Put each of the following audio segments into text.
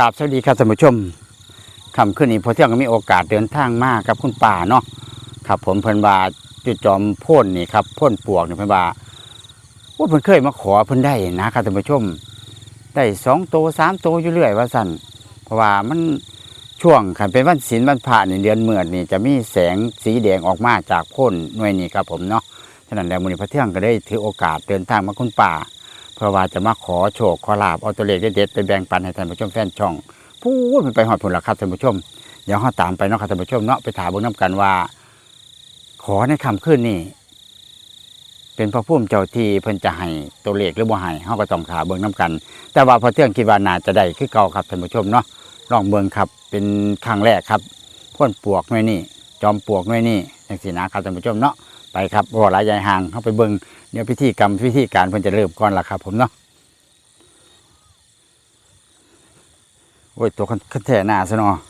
กราบสวัสดีครับท่านผู้ชมคำขึ้นนี้พอเที่ยงก็มีโอกาสเดินทางมากครับคุณป่าเนาะครับผมเพิ่นว่าจุดจอมพ่นนี่ครับพ่นปวกนี่เพิ่นว่าว่าเพิ่นเคยมาขอเพิ่นได้นะครับท่านผู้ชมได้สองโตสามโตอยู่เรื่อยว่าสั่นเพราะว่ามันช่วงขันเป็นวันศีลวันพระนี่เดือนเมื่อนี่จะมีแสงสีแดงออกมาจากพ่นหน่วยนี้ครับผมเนาะฉะนั้นแล้วมูลนิธิพระเที่ยงก็ได้ถือโอกาสเดินทางมาคุณป่า เพราะว่าจะมาขอโชคขอลาบเอาตัวเลขเด็ดๆไปแบ่งปันให้ท่านผู้ชมแฟนช่องพูดมันไปหอดผลละครับท่านผู้ชมเดี๋ยวเราตามไปเนาะครับท่านผู้ชมเนาะไปถามเบิ่งน้ำกันว่า ขอในคำขึ้นนี่ เป็นพระพุ่มเจ้าที่เพิ่นจะให้ตัวเลขหรือบ่ให้เฮาก็ต้องถามเบิ่งน้ำกัน แต่ว่าพอเที่ยงคิดว่าน่าจะได้คือเก่าครับท่านผู้ชมเนาะลองเบิ่งครับ เป็นครั้งแรกครับพ่นปวกหน่วยนี่จอมปวกหน่วยนี่จังซี่นะครับท่านผู้ชมเนาะ ไปครับบ่หลายใหญ่ห่างเข้าไปเบิงเนี่ยพิธีกรรมพิธีการเพิ่นจะเริ่มก่อนละครับ ผมเนาะโอ้ยตัวคันแท่หน้าซะเนาะ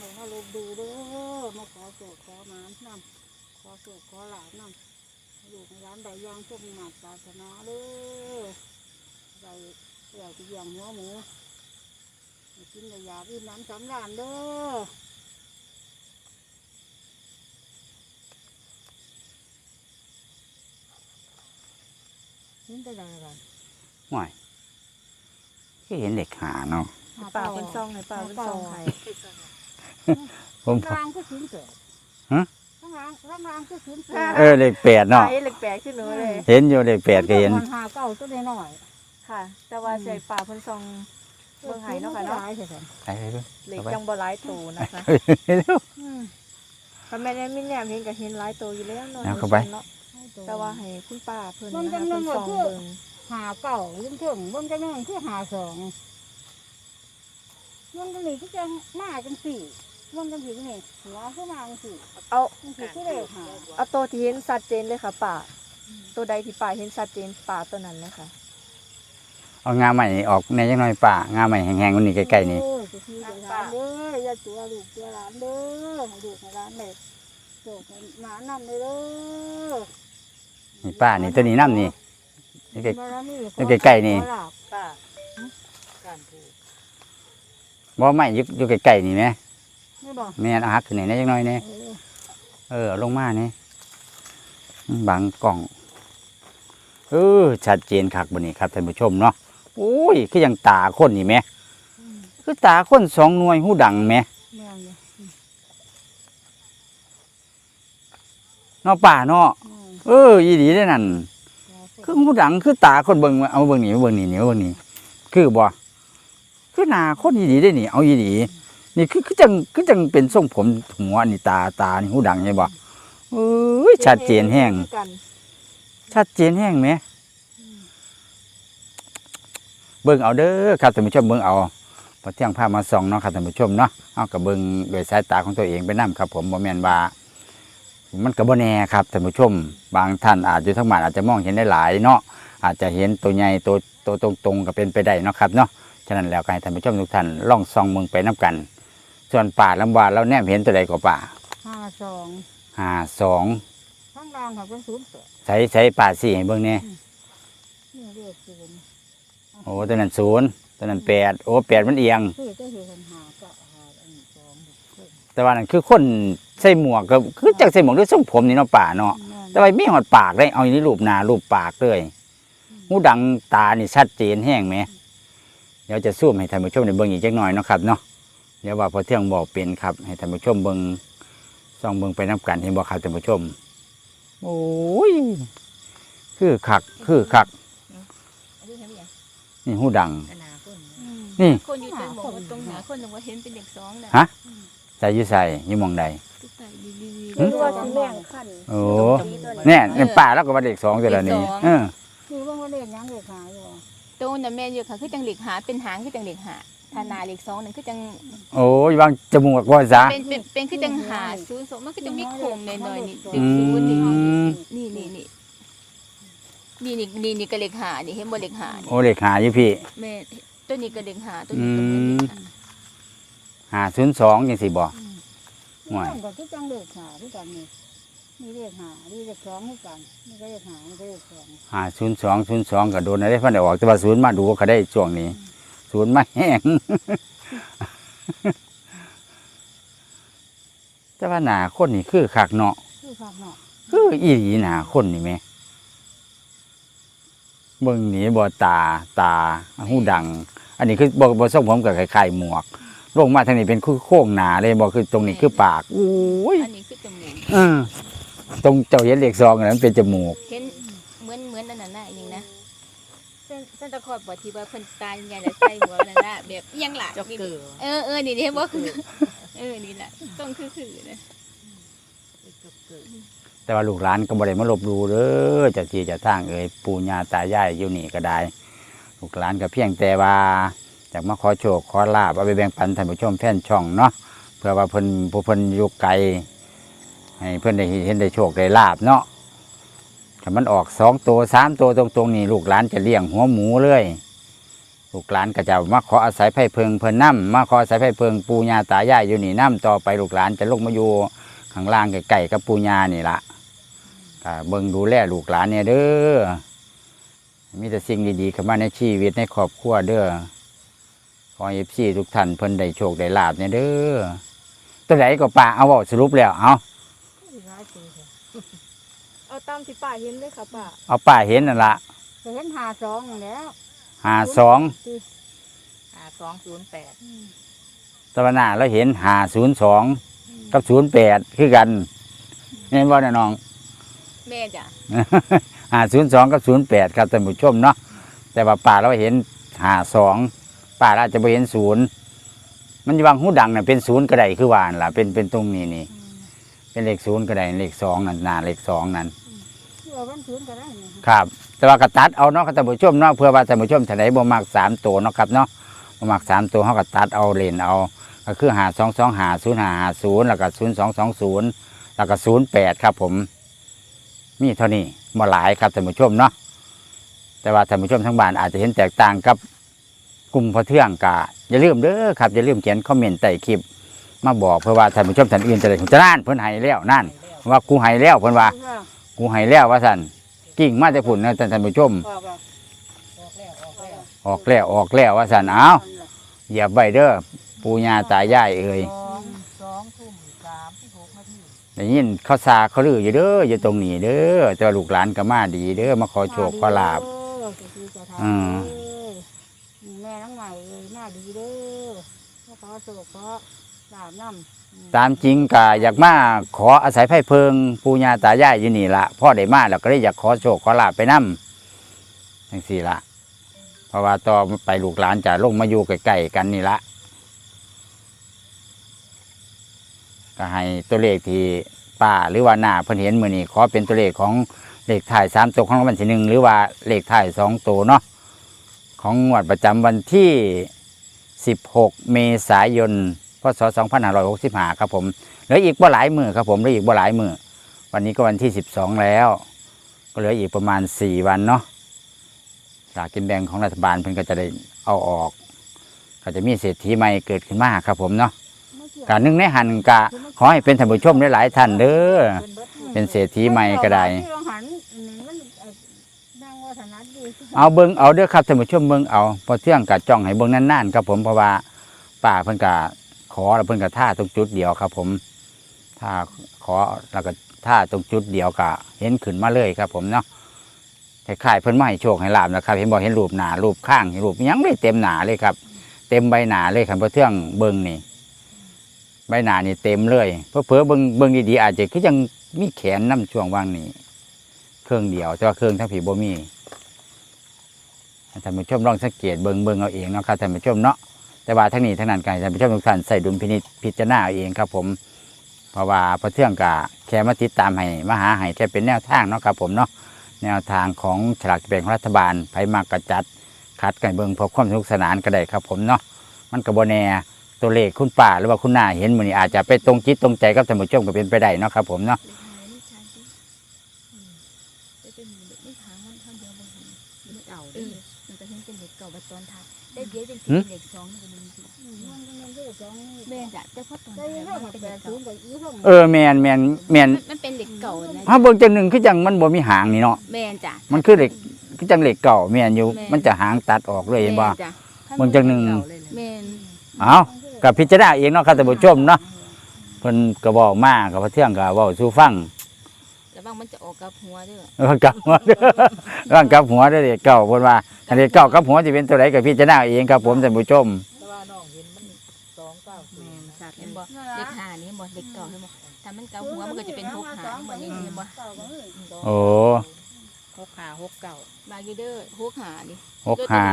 เลยถ้าลบดูเด้อมาขอโศกขอน้ำนำขอโศกขอหลานนำอยู่ในร้านใดย่างพวกหนักศาสนาเด้อใดเกี่ยวกับอย่างหัวหมูกินในยาอื่นน้ำสำรานเด้อนี่ได้ยังไงห่วยเห็นเด็กหาเนาะป่าเป็นซองไหนป่าเป็นซองไข่ ผมข้างล่างก็ชิ้นเกิดฮะ ข้างล่างข้างล่างก็ชิ้นเกิดเออเลขแปดเนาะไข่เหล็กแปลกขึ้นหนูเลย เห็นอยู่เลขแปดก็เห็นมันหาเก้าตัวน้อยค่ะ แต่ว่าใจป่าเป็นซองๆเบิ่งไห้เนาะค่ะเนาะหลายเถอะไปไปเบิ่ง เหล็กจังบ่หลายตัวนะคะเร็วอืมถ้าแม่ได้มิแนมเห็นก็เห็นหลายตัวอยู่แล้วเนาะเอาเข้าไป เนาะให้ตัวแต่ว่าให้คุณป้าเพิ่นมันนะจัคะงหนึ่เป็นงซองก็คือเบิ่งหาเก้ายิ่งถึงมันจะนึ่งคือหาสองมันก็นี่ก็จังมาจังสี่ มันจังสี่นี่หัวขึ้นมาจังสี่เอาจังสี่ก็เลยหาเอาตัวที่เห็นชัดเจนเลยค่ะป่าตัวใดที่ป่าเห็นชัดเจนป่าตัวนั้นเลยค่ะเอางาใหม่ออกในยังน้อยป่างาใหม่แห้งๆวันนี้ใกล้ๆนี่เออจะที่จะหลานเด้ออย่าตัวลูกตัวหลานเด้อให้ลูกให้หลานเลยโศกหมานั่นเลยเด้อนี่ป้านี่ตัวนี้น้ำนี่นี่ใกล้บารมีนี่ใกล้ๆนี่ขอลาบป่าบ่ไม่อยู่อยู่ใกล้ๆนี่แหม ไม่บอกแม่นเอาหักขึ้นนี่ในยังน้อยนี่เออเออเอาลงมานี่บังกล่องเออชัดเจนคักบนนี้ครับท่านผู้ชมเนาะโอ้ยคือยังตาคนนี่แหมอืมคือตาคนสองหน่วยหูดังแหมแม่นอยู่เนาะป่าเนาะอืมเอออีดีได้อนั่นคือหูดังคือตาคนเบิ่งเอาเบิ่งนี่เบิ่งนี่นี่เบิ่งนี่คือบ่คือหน้าคนอีดีได้อนี่เอาอีดี นี่คือคือจังคือจังเป็นทรงผมหัวนี่ตาตานี่หูดังใช่บ่เอ้ยชัดเจนแห้งกันชัดเจนแห้งไหมเบิ่งเอาเด้อครับท่านผู้ชมเบิ่งเอาพอเที่ยงพามาส่องเนาะครับท่านผู้ชมเนาะเอากับเบิ่งโดวยสายตาของตัวเองไปนํครับ ผมบ่แม่นว่ามันก็บ่แน่ครับท่านผู้ชม บางท่านอาจจะทั้งบ้านอาจจะมองเห็นได้หลายเนาะอาจจะเห็นตัวใหญ่ตัวตัวตรงๆก็เป็นไปได้เนาะครับเนาะฉะนั้นแล้วก็ให้ท่านผู้ชมทุกท่านลองส่องเมืองไปนํกัน ส่วนป่าลำบาเราแนมเห็นตัวใดก็ป่าห้าสองห้าสองข้างล่างเขาเป็นศูนย์แปดใช้ใช้ป่าสี่ให้เบิ่งแน่นี่เรียกศูนย์โอ้ตัวนั้นศูนย์ตัวนั้นแปดโอ้แปดมันเอียง คือก็คือคนหาก็หาอันสองคือแต่ว่านั่นคือคนใส่หมวกก็คือจากใส่หมวกด้วยทรงผมนี่เนาะป่าเนาะแม่นแต่ว่ามีหอดปากได้เอาอันนี้รูปหน้ารูปปากเลยหูดังตานี่ชัดเจนแห้งไหมเดี๋ยวจะซูมให้ท่านผู้ชมได้เบิ่งอีกจักหน่อยเนาะครับเนาะ เดี๋ยวว่าพอเที่ยงบอกเป็นครับ ให้ท่านผู้ชมเบิ่งส่องเบิ่งไปน้กันเห็นบ่ครับท่านผู้ชม โอ้ย คือคัก คือคักอันนี้เห็นไหมนี่หูดังอนาคตอืมนี่คนอยู่ตรงหมองตรงหาคนหนึ่งว่าเห็นเป็นเด็กสองนะฮะใส่อยี่ใส่ยี่หมองใดตุ๊กตาดีดีหืมตัวสีแดงขั้นโอ้เนี่ยในป่าแล้วก็ว่าเด็กสองตัวละนี่เออคือว่าเขาเรียกหยังเรียกหาอยู่ตัวน่ะแม่นอยู่ค่ะคือจังเหล็กหาเป็นหางคือจังเหล็กหา ถ้าหนาเลขสองนั่นคือจังโอ้ยวางจมูกว่าซะเป็นเป็นเป็นคือจังหาศูนย์สองมันก็จะมีโค้งหน่อยๆนี่อืเด็กศูนย์นี่มนี่นี่นี่นี่นี่นี่นี่ก็เลขหานี่เห็นบ่เลขหานี่โอ้เลขหาอยู่พี่ แม่ตัวนี้ก็เลขหาตัวนี้ก็เหมือนเลขอันหาศูนย์สองยังสิบอกห่วยนี่ก็คือจังเลขหาที่กันนี่นี่เลขหานี่เลขสองที่กันนี่ก็เลขหานี่ก็เลขสองหาศูนย์สองศูนย์สองก็โดนอะไรพันได้ออกแต่ว่าศูนย์มาดูก็ได้ช่วงนี้ ศูนย์มาแห้งแต่ว่าหนาคนนี่คือคักเนาะคือภาคเนาะคืออีหลีหนาคนนี่แหม่เบิ่งหนีบ่ตาตาหูดัง อันนี้คือบ่บ่ส่งผมกับคล้ายๆหมวกลงมาทางนี้เป็นคือโค้งหนาเลยบ่คือตรงนี้คือปากอุ้ยอันนี้คือจมูกเออตรงเจ้าเห็นเลขซองอันนั้นเป็นจมูกเห็นเหมือนเหมือนนั่นน่ะนะอีกนะ เส้นเส้นตะขอดบอกที่ว่าเพิ่นตายใหญ่แล้วใส่หัวนั่นน่ะแบบอิหยังล่ะจ็อกเกอร์เออเออนี่เห็นบ่คือ เออนี่แหละต้องคือคือนะจ็อกเกอร์แต่ว่าลูกหลานก็บ่ได้มาลบหลู่เด้อเจ้าที่เจ้าทางเอ่ยปู่ย่าตายายอยู่นี่ก็ได้ ลูกหลานก็เพียงแต่ว่าอยากมาขอโชคขอลาบเอาไปแบ่งปันท่านผู้ชมแฟนช่องเนาะเพื่อว่าเพิ่นผู้เพิ่นอยู่ไกลให้เพิ่นได้เห็นได้โชคได้ลาบเนาะ ถ้ามันออกสองตัวสามตัวตรงๆนี่ลูกหลานจะเลี้ยงหัวหมูเลยลูกหลานก็จะมาขออาศัยไผ่เพิงเพิ่นน้ำมาขออาศัยไผ่เพิงปู่ย่าตายายอยู่นี่น้ำต่อไปลูกหลานจะลงมาอยู่ข้างล่างใกล้ๆกับปู่ย่านี่ละก็เบิ่งดูแลลูกหลานเนี่ยเด้อมีแต่สิ่งดีๆเข้ามาในชีวิตในครอบครัวเด้อขอเอฟซีทุกท่านเพิ่นได้โชคได้ลาบเนี่ยเด้อตัวไหนก็ป่าเอาเว้าสรุปแล้วเอา้า เอาตามที่ป้าเห็นเลยค่ะป้าเอาป้าเห็นนั่นละจะเห็นหาสองนั่นแหล้วหาสองห้าสองศูนย์แปดตะวันหน้าเราเห็นหาศูนย์สองกับศูนย์แปดคือกันเห็นว่าน่ะน้องแม่จ้ะหาศูนย์สองกับศูนย์แปดครับท่านผู้ชมเนาะแต่ว่าป่าเราเห็นหาสองป่าเราอาจจะไปเห็นศูนย์มันจะวางหูดังน่ะเป็นศูนย์ก็ได้คือว่านั่นล่ะเป็นเป็นตรงนี้นี่ เป็นเลขศูนย์ก็ได้เลขสองนั่นหนาเลขสองนั่นที่ว่าวันศูนย์ก็ได้เนี่ยครับ แต่ว่ากระตัดเอาเนาะครับท่านผู้ชมเนาะเพื่อว่าท่านผู้ชมท่านใดบ่มักสามตัวเนาะครับเนาะบ่มักสามตัวเขาก็ตัดเอาเลนเอาก็คือหาสองสองหาศูนย์หาหาศูนย์แล้วก็ศูนย์สองสองศูนย์แล้วก็ศูนย์แปดครับ ผมมีเท่านี้บ่หลายครับท่านผู้ชมเนาะแต่ว่าท่านผู้ชมทั้งบ้านอาจจะเห็นแตกต่างกับกลุ่มพอเทื่องกะอย่าลืมเด้อครับอย่าลืมเขียนคอมเมนต์ใต้คลิป มาบอกเพื่อว่าท่านผู้ชมท่านอื่นจะได้จะนั่นเพิ่นให้แล้วนั่นว่ากูให้แล้วเพิ่นว่า กูให้แล้วว่าสันกิ่งมาแต่ผุนนะท่านท่านผู้ชมออกแล้วออกแล้วออกแล้วออกแล้วออกแล้วว่าสันเอาเหยียบใบเด้อปูญาตายายเอ่ยสองสองทุ่มสามสิบหกนาทีได้ยินเขาซาเขาลืออยู่เด้ออยู่ตรงนี้เด้อแต่ว่าลูกหลานก็มาดีเด้อมาขอโชคขอลาบ อืมแม่ทั้งใหม่เลยหน้าดีเด้อขอโชคขอ ลาบน้ำตามจริงก็อยากมาขออาศัยไผ่เพิงปูญาตายายอยู่นี่ละพ่อได้มาแล้วก็เลยอยากขอโชคขอลาบไปนํจังสี่ละเพราะว่าต่อไปลูกหลานจะลงมาอยู่ใกล้ๆกันนี่ละก็ให้ตัวเลขที่ป้าหรือว่าหน้าเพิ่นเห็นมือนี้ขอเป็นตัวเลขของเลขถ่ายสามตัวของรางวัลที่หนึ่งหรือว่าเลขถ่ายสองตัวเนาะของงวดประจำวันที่สิบหกเมษายน พศสองพันห้าร้อยหกสิบห้าครับผมเหลืออีกบ่หลายมือครับผมเหลืออีกบ่หลายมือวันนี้ก็วันที่สิบสองแล้ว ก็เหลืออีกประมาณสี่วันเนาะสลากกินแบ่งของรัฐบาลเพิ่นก็จะได้เอาออก ก็จะมีเศรษฐีใหม่เกิดขึ้นมาครับผมเนาะการนึ่งในหันกะขอให้เป็นท่านผู้ชมหลายๆท่านเด้อเป็นเศรษฐีใหม่ก็ได้เอาเบิ้งเอาเด้อครับท่านผู้ชมเบิ้งเอาพอเที่ยงกะจ้องให้เบิ้งนานๆครับผมเพราะว่าป้าเพิ่นกะ ขอแล้วเพิ่นกะท่าตรงจุดเดียวครับ ผมถ้าขอแล้วก็ท่าตรงจุดเดียวกะเห็นขึ้นมาเลยครับ ผมเนาะคล้ายๆเพิ่นมาให้โชคให้ลาบนะครับ เห็นบอกเห็นรูปหนารูปข้างเห็นรูปยังไม่เต็มหนาเลยครับ เต็มใบหนาเลยครับพอเที่ยงเบิ้งนี่ใบหนานี่เต็มเลยเพอเพอเบิ่งเบิ่งดีๆอาจจะคือยังมีแขนน้ำช่วงว่างนี้เครื่องเดียวแต่ว่าเครื่องทั้งผีบ่มีท่านผู้ชมลองสังเกตเบิ่งเบิ่งเอาเองเนาะครับท่านผู้ชมเนาะ แต่ว่าทั้งนี้ทั้งนั้นกันท่านผู้ชมทุกท่านใส่ดุลพินิจพิจารณาเอาเองครับ ผมเพราะว่าพระเทื่องกะแค่มาติดตามให้มาหาให้แค่เป็นแนวทางเนาะครับผมเนาะแนวทางของฉลากกินแบ่งของรัฐบาลไผมากกระจัดคัดกันเบิ่งเพอความสนุกสนานก็ได้ครับ ผมเนาะมันก็บ่แน่ตัวเลขคุณป้าหรือว่าคุณน้าเห็นมื้อนี้อาจจะไปตรงจิตตรงใจกับท่านผู้ชมก็เป็นไปได้เนาะครับ ผมเนาะเด็กหายนี่ชาติจะเป็นเด็กไม่หางมันเท่าเดียวบ่เห็นมันเก่าเอดิอมันจะเห็นเป็นเด็กเก่าบัดตอนท้ายได้เดี๋ยวจะเป็นเด็กสองนี่ก็มีสิ อืมมันก็มันก็ส องนี่แม่จ้ะแต่พอตอนได้ท้ายยังไงมันแปเป็นเด็ดกศูเก่านย์กับอีห้องเออแม่นแม่นแม่นมันเป็นเด็กเก่านะเฮาเบิ่งจังหนึงคือจังมันบ่มีหางนี่เนาะแม่นจ้ะมันคือเหล็กคือจังเหล็กเก่าแม่นอยู่แม่นมันจะหางตัดออกเลยเห็นบ่แม่จ้ะเบิ่งจังหนึงเก่าเลยนะแม่นเอากับพิจารณาเองเนาะครับท่านผู้ชมเนาะเพิ่นก็บอกมากับพระเที่ยงก็เว้าสู่ฟังระวังมันจะออกกับหัวเด้อเออกลับหัวเด้อร่างกลับหัวเด้อเด็กเก่าเพิ่นว่าอันเด็กเก่ากับหัวสิเป็นตัวใดก็พิจารณาเองครับผมท่านผู้ชม แต่ว่าน้องเห็นมันสองเก้าศูแม่นนย์สัตว์เห็นบ่เด็กหานี่บ่เด็กเก่าเห็นบ่ถ้ามันเก่าหัวมันก็จะเป็นหกหาบ่นี่เห็นบ่โอ้หกขาหกเก่ามาอยู่เด้อหกหานี่หกห้า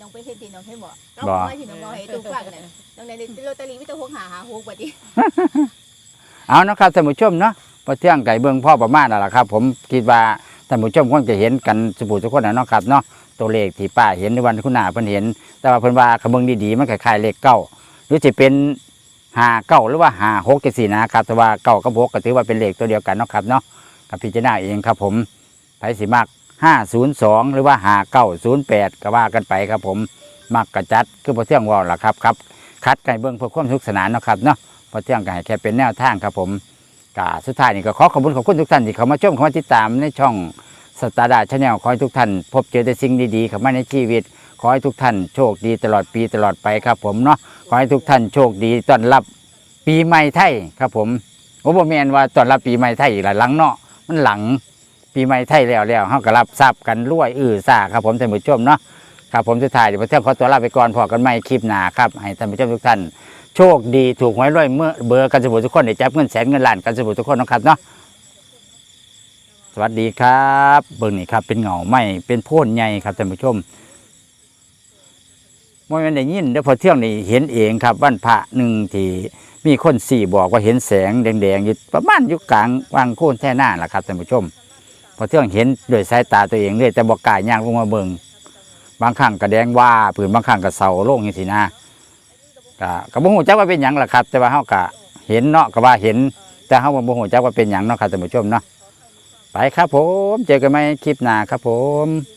น้องไปเฮ็ดที่น้องเห็นบ่บ่น้องไปที่น้องบ่ให้ตู้ฟังน่ะน้องในลอตเตอรี่มีแต่หกหาหาหกบัดนี้เอาเนาะครับท่านผู้ชมเนาะพระเที่ยงไก่เบิ่งพ่อประมาณนั่นล่ะครับ ผมคิดว่าท่านผู้ชมคงจะเห็นกันสุบุทุกคนนะเนาะครับเนาะตัวเลขที่ป้าเห็นในวันคุณหน้าเพิ่นเห็น แต่ว่าเพิ่นว่าคำเบิ่งดีๆมันคล้ายๆเลขเก้า หรือจะเป็นหาเก้าหรือว่าหาหกจังซี่นะครับแต่ว่าเก้ากับหกก็ถือว่าเป็นเลขตัวเดียวกันเนาะครับเนาะกับพิจารณาเองครับผมไผสิมัก502หรือว่าหาเก้าศูนย์แปดก็ว่ากันไปครับผมมักกระจัดคือพระเที่ยงว่าล่ะครับครับคัดไก่เบิ่งเพื่อความสนุกสนานนะครับเนาะพระเที่ยงไก็ให้แค่เป็นแนวทางครับผมกาสุดท้ายนี่ก็ขอขอบคุณขอบคุณทุกท่านที่เข้ามาชมเข้ามาติดตามในช่องสตาร์ดาชาแนลขอให้ทุกท่าน พบเจอแต่สิ่งดีๆเข้ามาในชีวิต อให้ทุกท่านโชคดีตลอดปีตลอดไปครับ ผมเนาะขอให้ทุกท่านโชคดีต้อนรับปีใหม่ไทยครับ ผมโอ้บ่แมนว่าต้อนรับปีใหม่ไทยอีกละหลังเนาะมันหลังปีใหม่ไทยแล้วแล้วเฮาก็รับทรัพย์กันรวยอื้อซ่าครับผมท่านผู้ชมเนาะครับผมสุดท้ายเดี๋ยวพระเที่ยงขอตัวลาไปก่อนพอกันใหม่คลิปหน้าครับให้ท่านผู้ชมทุกท่านโชคดีถูกหวยรวยเมื่อเบอร์กันสมุทุกคนได้จับเงินแสนเงินล้านกันสมุทุกคนนะครับเนาะสวัสดีครับ เบิ่งนี่ครับเป็นเหงาไหมเป็นโพ่นใหญ่ครับท่านผู้ชม มื่อวันได้ยินเดี๋ยวพอเที่ยงนี่เห็นเองครับวันพระหนึ่งที่มีคนสี่บอกว่าเห็นแสงแดงๆอยู่ประมาณอยู่กลางวางโค่นแท่หน้าแหละครับท่านผู้ชม พอเที่ยงเห็นด้วยสายตาตัวเองเลยแต่บอกกายย่างลงมาเบิงบางครั้งก็แดงว่าผืนบางครั้งก็เสาโล่งอย่างสินะก็ก็บ่ฮู้จักว่าเป็นหยังล่ะครับ แต่ว่าเฮาก็เห็นเนาะก็ว่าเห็น แต่เฮาบ่ฮู้จักว่าเป็นหยังเนาะครับท่านผู้ชมเนาะไปครับผม เจอกันใหม่คลิปหน้าครับผม